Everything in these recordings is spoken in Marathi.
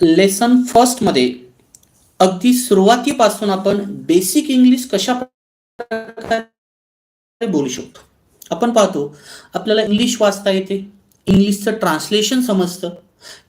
लेसन फर्स्टमध्ये अगदी सुरुवातीपासून आपण बेसिक इंग्लिश कशा प्रकारे बोलू शकतो? आपण पाहतो आपल्याला इंग्लिश वाचता येते इंग्लिशचं ट्रान्सलेशन समजतं.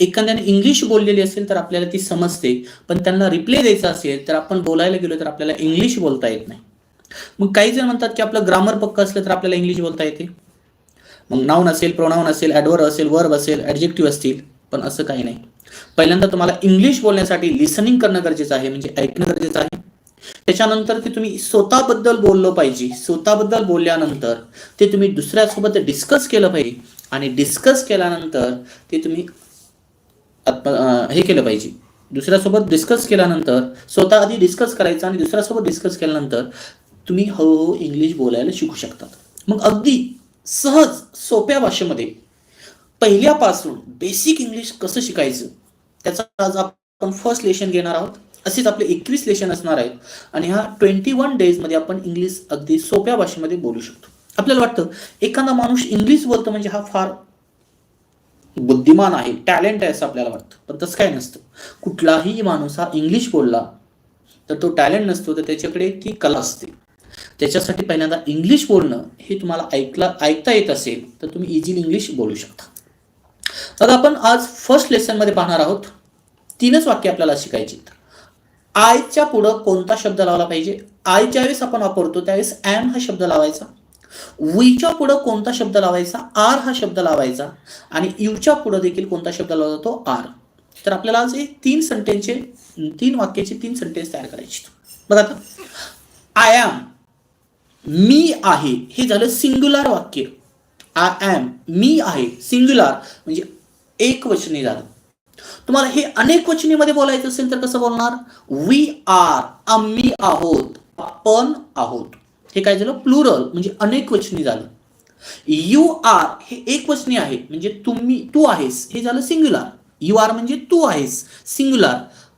एखाद्याने इंग्लिश बोललेली असेल तर आपल्याला ती समजते पण त्यांना रिप्लाय द्यायचा असेल तर आपण बोलायला गेलो तर आपल्याला इंग्लिश बोलता येत नाही. मग काही जण म्हणतात की आपलं ग्रामर पक्क असलं तर आपल्याला इंग्लिश बोलता येते. मग नाऊन असेल प्रोनाऊन असेल ॲडवर असेल वर्ब असेल ॲडजेक्टिव्ह असतील पण असं काही नाही. पहिल्यांदा तुम्हाला इंग्लिश बोलण्यासाठी लिसनिंग करणं गरजेचं आहे म्हणजे ऐकणं गरजेचं आहे. त्याच्यानंतर ते तुम्ही स्वतःबद्दल बोललं पाहिजे. स्वतःबद्दल बोलल्यानंतर ते तुम्ही दुसऱ्यासोबत डिस्कस केलं पाहिजे. आणि डिस्कस केल्यानंतर ते तुम्ही हे केलं पाहिजे. दुसऱ्यासोबत डिस्कस केल्यानंतर स्वतः आधी डिस्कस करायचं आणि दुसऱ्यासोबत डिस्कस केल्यानंतर तुम्ही हळूहळू इंग्लिश बोलायला शिकू शकतात. मग अगदी सहज सोप्या भाषेमध्ये पहिल्यापासून बेसिक इंग्लिश कसं शिकायचं? त्याचा आज आपण फर्स्ट लेशन घेणार आहोत. असेच आपले एकवीस लेशन असणार आहेत. आणि ह्या ट्वेंटी वन डेजमध्ये आपण इंग्लिश अगदी सोप्या भाषेमध्ये बोलू शकतो. आपल्याला वाटतं एखादा माणूस इंग्लिश बोलतो म्हणजे हा फार बुद्धिमान आहे टॅलेंट आहे असं आपल्याला वाटतं. पण तसं काय नसतं. कुठलाही माणूस हा इंग्लिश बोलला तर तो टॅलेंट नसतो तर त्याच्याकडे ती कला असते. त्याच्यासाठी पहिल्यांदा इंग्लिश बोलणं हे तुम्हाला ऐकला ऐकता येत असेल तर तुम्ही इझिली इंग्लिश बोलू शकता. बघा आपण आज फर्स्ट लेसनमध्ये पाहणार आहोत. तीनच वाक्य आपल्याला शिकायची आयच्या पुढं कोणता शब्द लावला पाहिजे? आय ज्यावेळेस आपण वापरतो त्यावेळेस ॲम हा शब्द लावायचा. वीच्या पुढं कोणता शब्द लावायचा? आर हा शब्द लावायचा. आणि यूच्या पुढं देखील कोणता शब्द लावला जातो? आर तर आपल्याला आज हे तीन सेंटेन्सचे तीन वाक्याचे तीन सेंटेन्स तयार करायचे बघा आता. आय ॲम मी आहे हे झालं सिंग्युलर वाक्य. आय ॲम मी आहे सिंग्युलर म्हणजे एक वचनी झालं. तुम्हाला हे अनेक वचनीमध्ये बोलायचं असेल तर कसं बोलणार? वी आर आम्ही आहोत आपण आहोत. हे काय झालं? प्लुरल म्हणजे अनेक वचनी झालं. यू आर हे एक वचनी आहे. म्हणजे तुम्ही तू आहेस. हे झालं सिंग्युलर यू आर म्हणजे तू आहेस. सिंग्युलर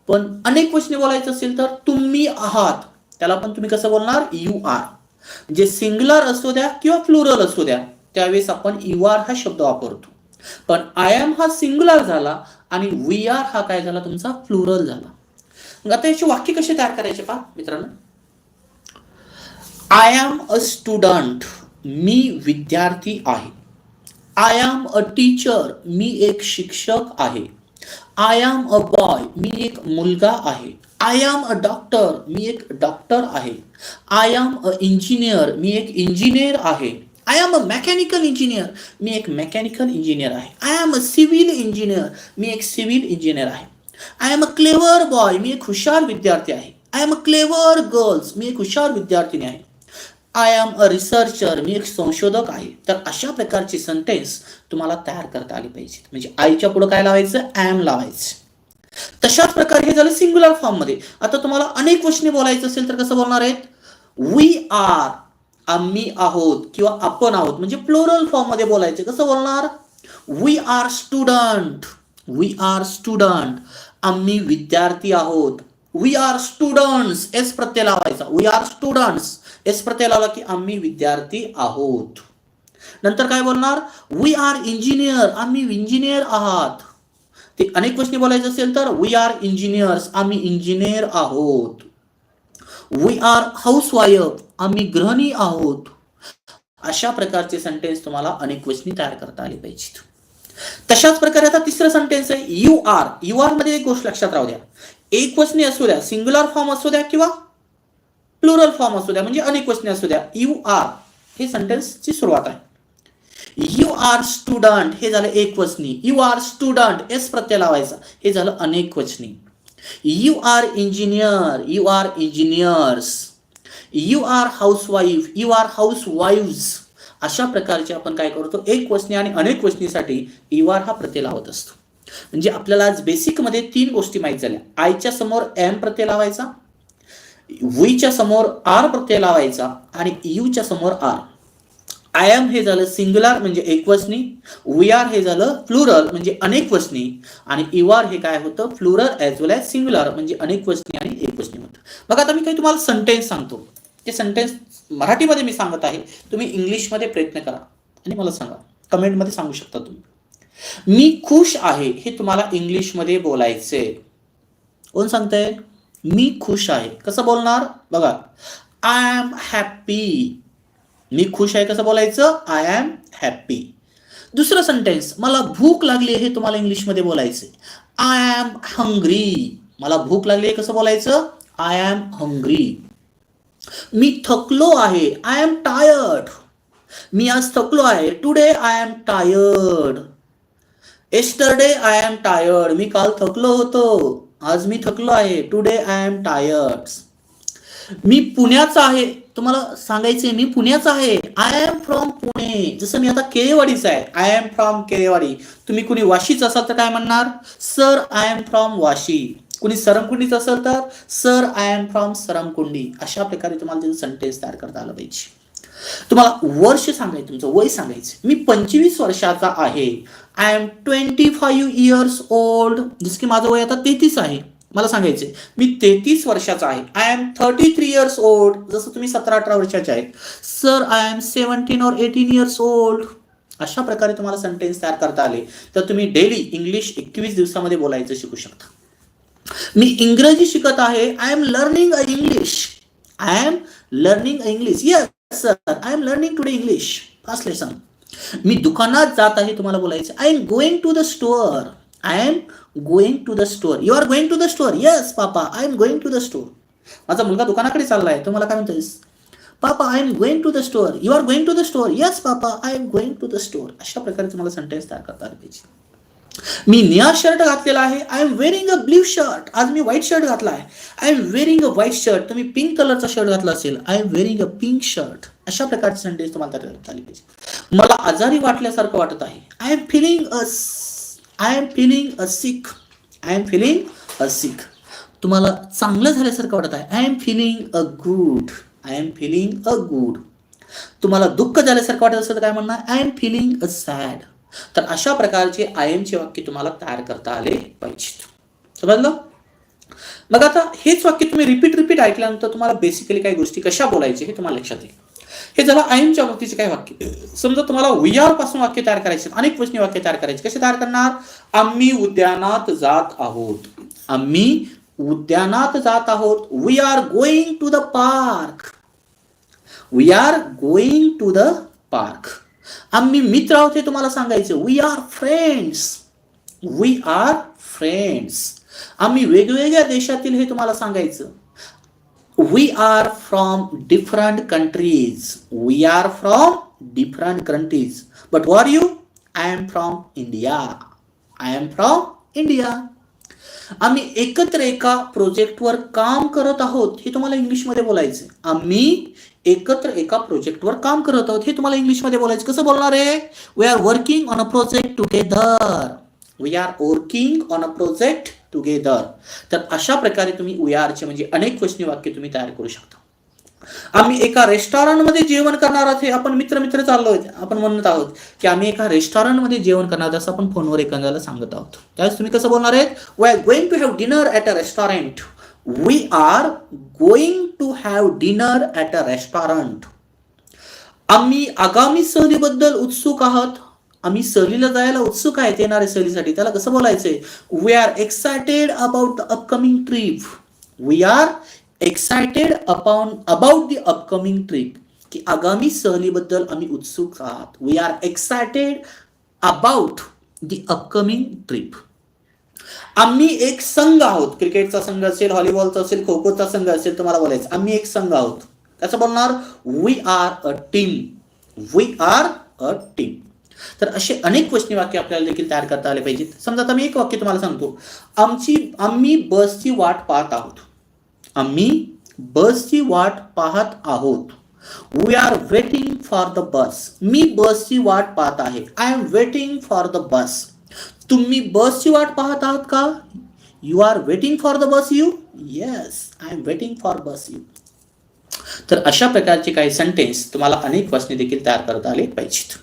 पण अनेक वचने बोलायचं असेल तर तुम्ही आहात. त्याला पण तुम्ही कसं बोलणार? यू आर म्हणजे सिंग्युलर असू द्या किंवा प्लुरल असू द्या त्यावेळेस आपण यू आर हा शब्द वापरतो. पण आय एम हा सिंग्युलर झाला आणि वी आर हा काय झाला? तुमचा प्लुरल झाला. मग आता याची वाक्य कसे तयार करायचे पा मित्रांनो. आय एम अ स्टुडंट मी विद्यार्थी आहे. आय एम अ टीचर मी एक शिक्षक आहे. आय एम अ बॉय मी एक मुलगा आहे. आय एम अ डॉक्टर मी एक डॉक्टर आहे. आय एम अ इंजिनियर मी एक इंजिनियर आहे. I am a mechanical engineer मी एक मेकॅनिकल इंजिनियर आहे. I am a civil engineer मी एक सिव्हिल इंजिनियर आहे. I am a clever boy मी एक हुशार विद्यार्थी आहे. I am a clever girls मी एक हुशार विद्यार्थिनी आहे. आय एम अ रिसर्चर मी एक संशोधक आहे. तर अशा प्रकारचे सेंटेन्स तुम्हाला तयार करता आले पाहिजेत. म्हणजे आईच्या पुढे काय लावायचं? आय ॲम लावायचं. तशाच प्रकारे हे झालं सिंग्युलर फॉर्ममध्ये आता तुम्हाला अनेक वचने बोलायचं असेल तर कसं बोलणार आहेत? वी आर आम्ही आहोत किंवा आपण आहोत म्हणजे प्लोरल फॉर्ममध्ये बोलायचे कसं बोलणार? We are student we are student आम्ही विद्यार्थी आहोत. वी आर स्टुडंट्स एस प्रत्यय लावायचा. वी आर स्टुडंट्स एस प्रत्यय लावला की आम्ही विद्यार्थी आहोत. नंतर काय बोलणार? वी आर इंजिनियर आम्ही इंजिनियर आहात. ते अनेक गोष्टी बोलायचं असेल तर वी आर इंजिनियर्स आम्ही इंजिनियर आहोत. वी आर हाऊस वायफ आम्ही ग्रहणी आहोत. अशा प्रकारचे सेंटेन्स तुम्हाला अनेक वचनी तयार करता आले पाहिजेत. तशाच प्रकारे आता तिसरं सेंटेन्स आहे यू आर यू आरमध्ये एक गोष्ट लक्षात राहू द्या. एक वचनी असू द्या सिंग्युलर फॉर्म असू द्या किंवा प्लुरल फॉर्म असू द्या म्हणजे अनेक वचनी असू द्या. यू आर हे सेंटेन्सची सुरुवात आहे. यू आर स्टुडंट हे झालं एक वचनी. यू आर स्टुडंट एस प्रत्यय लावायचा. हे झालं अनेक वचनी. You are engineer you are engineers, you are housewife, you are house अशा प्रकारचे आपण काय करतो? एक वचनी आणि अनेक वचनीसाठी यू आर हा प्रत्यय लावत असतो. म्हणजे आपल्याला आज बेसिकमध्ये तीन गोष्टी माहीत झाल्या. आयच्या समोर एम प्रत्यय लावायचा. वीच्या समोर आर प्रत्यय लावायचा. आणि यूच्या समोर आर आय एम हे झालं सिंग्युलर म्हणजे एक वचनी वी आर हे झालं फ्लुरल म्हणजे अनेक वचनी आणि यू आर हे काय होतं? Plural as well as singular म्हणजे अनेक वचनी आणि एक वचनी होतं. बघा आता मी काही तुम्हाला सेंटेन्स सांगतो. ते सेंटेन्स मराठीमध्ये मी सांगत आहे. तुम्ही इंग्लिशमध्ये प्रयत्न करा. आणि मला सांगा. कमेंटमध्ये सांगू शकता तुम्ही. मी खुश आहे हे तुम्हाला इंग्लिशमध्ये बोलायचे कोण सांगतंय? मी खुश आहे. कसं बोलणार? बघा. आय एम हॅप्पी मी खुश आहे कसं बोलायचं? आय एम हॅप्पी दुसरं सेंटेन्स मला भूक लागली हे तुम्हाला इंग्लिशमध्ये बोलायचं आय एम हंग्री मला भूक लागली हे कसं बोलायचं? आय एम हंग्री मी थकलो आहे. आय एम टायर्ड मी आज थकलो आहे. Today I am tired yesterday I am tired मी काल थकलो होतो. आज मी थकलो आहे. टुडे आय एम टायर्ड मी पुण्याचा आहे. तुम्हाला सांगायचे मी पुण्याचा आहे. I am from Pune. जसं मी आता केळेवाडीचा आहे. I am from Kelewadi. तुम्ही कुणी वाशीच असाल तर काय म्हणणार? Sir I am from Vashi. कुणी सरमकुंडीच असेल तर? Sir I am from Saramkundi. अशा प्रकारे तुम्हाला त्याचं सेंटेन्स तयार करता आलं पाहिजे. तुम्हाला वर्ष सांगायचं तुमचं वय सांगायचं. मी पंचवीस वर्षाचा आहे. I am twenty five years old जसं की माझं वय आता तेहतीस आहे. मला सांगायचे. मी तेहतीस वर्षाचा आहे. I am thirty three years old जसं तुम्ही सतरा अठरा वर्षाचे आहेत. सर आय एम सेवन्टीन और एटीन इयर्स ओल्ड अशा प्रकारे तुम्हाला सेंटेन्स तयार करता आले. तर तुम्ही डेली इंग्लिश एकवीस दिवसामध्ये बोलायचं शिकू शकता. मी इंग्रजी शिकत आहे. I am learning a English I am learning English yes sir I am learning today English fast lesson मी दुकानात जात आहे तुम्हाला बोलायचं. I am going to the store I am going to the store you are going to the store yes papa I am going to the store माझा मुलगा दुकानाकडे चालला आहे तो मला काय म्हणतोयस? Papa I am going to the store you are going to the store yes papa I am going to the store अशा प्रकारे तुम्हाला सेंटेन्स तयार करता आले पाहिजे. मी निळा शर्ट घातलेला आहे. I am wearing a blue shirt आज मी व्हाईट शर्ट घातला आहे. I am wearing a white shirt तुम्ही पिंक कलरचा शर्ट घातला असेल. I am wearing a pink shirt अशा प्रकारचे सेंटेन्स तुम्हाला तयार करता आले पाहिजे. मला आजारी वाटल्यासारखं वाटत आहे. I am feeling a I am feeling a sick I am feeling a sick तुम्हाला चांगलं झाल्यासारखं वाटत आहे. I am feeling a good I am feeling a good तुम्हाला दुःख झाल्यासारखं वाटत असेल तर काय म्हणणार? I am feeling a sad तर अशा प्रकारचे आय एमचे वाक्य तुम्हाला तयार करता आले पाहिजेत. समजलं? मग आता हेच वाक्य तुम्ही रिपीट रिपीट ऐकल्यानंतर तुम्हाला बेसिकली काही गोष्टी कशा बोलायचे हे तुम्हाला लक्षात येईल. हे झालं आयमच्या बाबतीचे काय वाक्य. समजा तुम्हाला वी आरपासून वाक्य तयार करायचे अनेक प्रश्न वाक्य तयार करायचे कसे तयार करणार? आम्ही उद्यानात जात आहोत. आम्ही उद्यानात जात आहोत. We are going to the park we are going to the park आम्ही मित्र आहोत हे तुम्हाला सांगायचं. We are friends we are friends आम्ही वेगवेगळ्या देशातील हे तुम्हाला सांगायचं. We are from different countries we are from different countries but where you I am from India I am from India आम्ही एकत्र एका प्रोजेक्टवर काम करत आहोत हे तुम्हाला इंग्लिशमध्ये बोलायचं आम्ही एकत्र एका प्रोजेक्टवर काम करत आहोत हे तुम्हाला इंग्लिशमध्ये बोलायचं. कसं बोलणार आहे? We are working on a project together we are working on a project together तर अशा प्रकारे तुम्ही वी आरचे म्हणजे अनेक क्वेश्चन वाक्य तुम्ही तयार करू शकता. आम्ही एका रेस्टॉरंटमध्ये जेवण करणार आहोत हे आपण मित्र मित्र चाललो आपण म्हणत आहोत की आम्ही एका रेस्टॉरंटमध्ये जेवण करणार आहोत असं आपण फोनवर एखाद्याला सांगत आहोत. त्यावेळेस तुम्ही कसं बोलणार आहेत? We are going to have dinner at a restaurant we are going to have dinner at a restaurant आम्ही आगामी सहलीबद्दल उत्सुक आहोत. आम्ही सहलीला जायला उत्सुक आहेत येणाऱ्या सहलीसाठी. त्याला कसं बोलायचंय? We are excited about the upcoming trip we are excited upon about the upcoming trip की आगामी सहलीबद्दल आम्ही उत्सुक आहात. We are excited about the upcoming trip आम्ही एक संघ आहोत. क्रिकेटचा संघ असेल व्हॉलीबॉलचा असेल खो खोचा संघ असेल तुम्हाला बोलायचं. आम्ही एक संघ आहोत. कसं बोलणार? We are a team we are a team तर असे अनेक क्वेश्चन वाक्य आपल्याला देखील तयार करता आले पाहिजेत. समजा आता मी एक वाक्य तुम्हाला सांगतो. आमची आम्ही बसची वाट पाहत आहोत. आम्ही बसची वाट पाहत आहोत. We are waiting for the bus मी बसची वाट पाहत आहे. I am waiting for the bus तुम्ही बसची वाट पाहत आहात का? You are waiting for the bus you yes I am waiting for bus you तर अशा प्रकारचे काही सेंटेन्स तुम्हाला अनेक वचने देखील तयार करता आले पाहिजेत.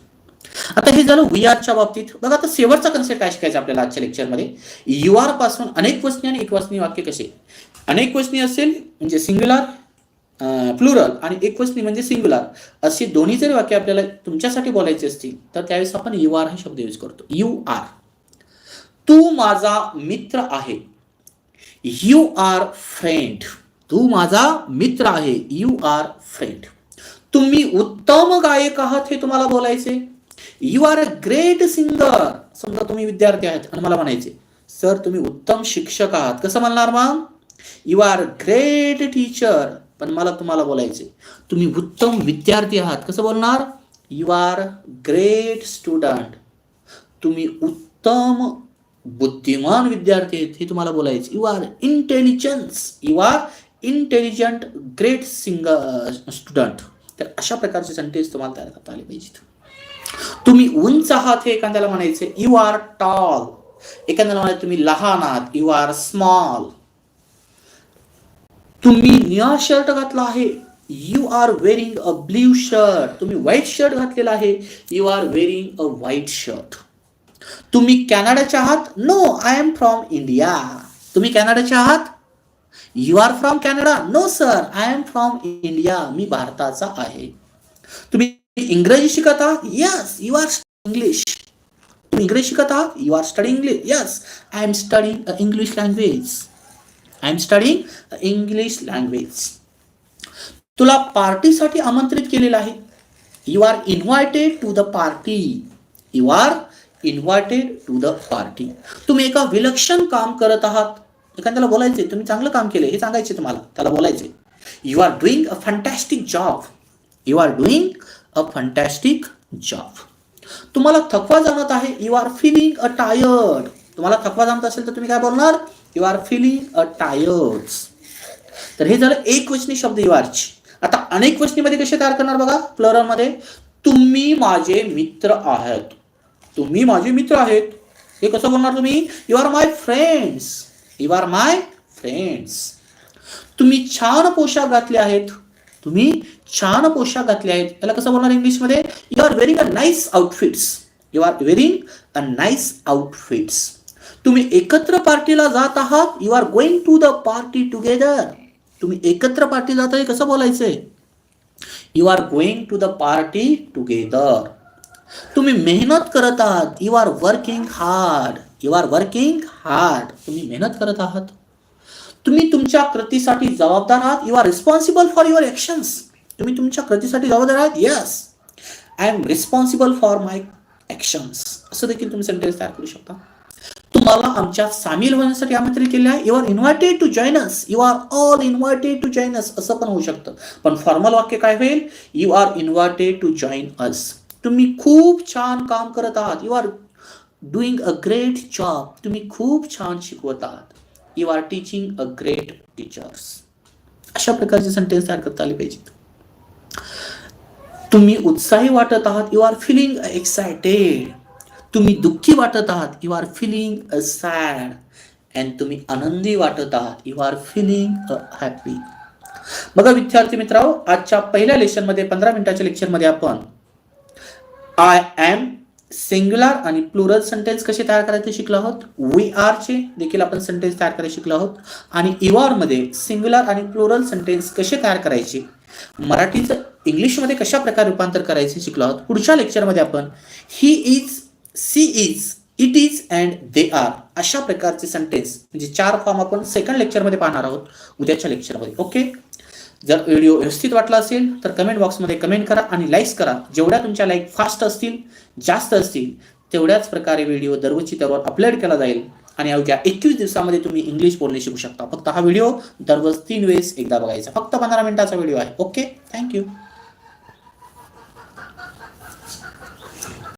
आता हे झालं वी आरच्या बाबतीत. बघा आता शेवटचा कन्सेप्ट काय शिकायचा आपल्याला आजच्या लेक्चरमध्ये यू आरपासून अनेक वचनी म्हणजे आणि एक वचनी वाक्य कसे? अनेक वचनी असेल म्हणजे सिंग्युलर प्लुरल आणि एकवचनी म्हणजे सिंग्युलर अशी दोन्ही जरी वाक्य आपल्याला तुमच्यासाठी बोलायचे असतील तर त्यावेळेस आपण यू आर हा शब्द यूज करतो. यू आर तू माझा मित्र आहे. You are friend. तू माझा मित्र आहे. You are friend. तुम्ही उत्तम गायक आहात हे तुम्हाला बोलायचे. You are a great singer समजा तुम्ही विद्यार्थी आहात आणि मला म्हणायचे सर तुम्ही उत्तम शिक्षक आहात. कसं म्हणणार मग? यू आर ग्रेट टीचर पण मला तुम्हाला बोलायचे तुम्ही उत्तम विद्यार्थी आहात. कसं बोलणार? यू आर ग्रेट स्टुडंट तुम्ही उत्तम बुद्धिमान विद्यार्थी आहेत हे तुम्हाला बोलायचे. You are intelligence you are intelligent great singer student तर अशा प्रकारचे सेंटेन्स तुम्हाला तयार करता आले पाहिजेत. तुम्ही उंच आहात हे एखाद्याला म्हणायचे यू आर टॉल एखाद्याला म्हणायचं तुम्ही लहान आहात. यू आर स्मॉल तुम्ही निळा शर्ट घातला आहे. You are wearing a blue shirt तुम्ही व्हाईट शर्ट घातलेला आहे. You are wearing a white shirt तुम्ही कॅनडाच्या आहात? No I am from India तुम्ही कॅनडाच्या आहात? You are from Canada no sir I am from India मी भारताचा आहे. तुम्ही इंग्रजी शिकत आहात? यस यू आर इंग्लिश तुम्ही इंग्रजी शिकत आहात? You are study English yes I am studying English language I am studying English language तुला पार्टीसाठी आमंत्रित केलेलं आहे. You are invited to the party you are invited to the party तुम्ही एका विलक्षण काम करत आहात. एखाद्याला बोलायचे तुम्ही चांगलं काम केले हे सांगायचे तुम्हाला. त्याला बोलायचे you are doing a fantastic job you are doing a fantastic job तुम्हाला थकवा जाणत आहे you are feeling a tired तुम्हाला थकवा जाणत असेल तर तुम्ही काय बोलणार? You are feeling a tired तर हे झालं एक वचनी शब्द यू आरची आता अनेक वचनीमध्ये कसे तयार करणार बघा प्लरमध्ये तुम्ही माझे मित्र आहात. तुम्ही माझे मित्र आहेत. हे कसं बोलणार तुम्ही? You are my friends you are my friends तुम्ही छान पोशाख घातले आहेत. तुम्ही छान पोशाख घातले आहेत. त्याला कसं बोलणार इंग्लिशमध्ये? You are wearing a nice outfits you are wearing a nice outfits तुम्ही एकत्र पार्टीला जात आहात. You are going to the party together तुम्ही एकत्र पार्टी जात आहे कसं बोलायचंय? You are going to the party together तुम्ही मेहनत करत आहात. You are working hard you are working hard तुम्ही मेहनत करत आहात. तुम्ही तुमच्या कृतीसाठी जबाबदार आहात. You are responsible for your actions तुम्ही तुमच्या कृतीसाठी जबाबदार आहात? Yes I am responsible for my actions असं देखील तुम्ही सेंटेन्स तयार करू शकता. तुम्हाला आमच्या सामील होण्यासाठी आमंत्रित केले आहे. You are invited to join us you are all invited to join us असं पण होऊ शकतं. पण फॉर्मल वाक्य काय होईल? You are invited to join us तुम्ही खूप छान काम करत आहात. You are doing a great job तुम्ही खूप छान शिकवत आहात. You are teaching a great teachers अशा प्रकारचे सेंटेन्स तयार करता आले पाहिजेत. तुम्ही उत्साही वाटत आहात यू आर फिलिंग एक्सायटेड तुम्ही दुःखी वाटत आहात you are feeling a sad and तुम्ही आनंदी वाटत आहात you are feeling a happy बघा विद्यार्थी मित्रांनो आजच्या पहिल्या लेक्चरमध्ये पंधरा मिनिटाच्या लेक्चरमध्ये आपण आय एम सिंग्युलर आणि प्लुरल सेंटेन्स कसे तयार करायचे शिकलो आहोत? वी आरचे देखील आपण सेंटेन्स तयार करायला शिकलो आहोत. आणि इवॉरमध्ये सिंग्युलर आणि प्लुरल सेंटेन्स कसे तयार करायचे? मराठीचं इंग्लिशमध्ये कशा प्रकारे रूपांतर करायचं शिकलो आहोत. पुढच्या लेक्चरमध्ये आपण he is she is it is and they are अशा प्रकारचे सेंटेन्स म्हणजे चार फॉर्म आपण सेकंड लेक्चरमध्ये पाहणार आहोत उद्याच्या लेक्चरमध्ये ओके जर व्हिडिओ व्यवस्थित वाटला असेल तर कमेंट बॉक्समध्ये कमेंट करा आणि लाईक्स करा. जेवढ्या तुमच्या लाईक फास्ट असतील जास्त असतील तेवढ्याच प्रकारे व्हिडिओ दररोजची दररोज अपलोड केला जाईल. आणि अवघ्या एकवीस दिवसामध्ये तुम्ही इंग्लिश बोलणे शिकू शकता. फक्त हा व्हिडिओ दररोज तीन वेळेस एकदा बघायचा. फक्त पंधरा मिनिटाचा व्हिडिओ आहे. Okay thank you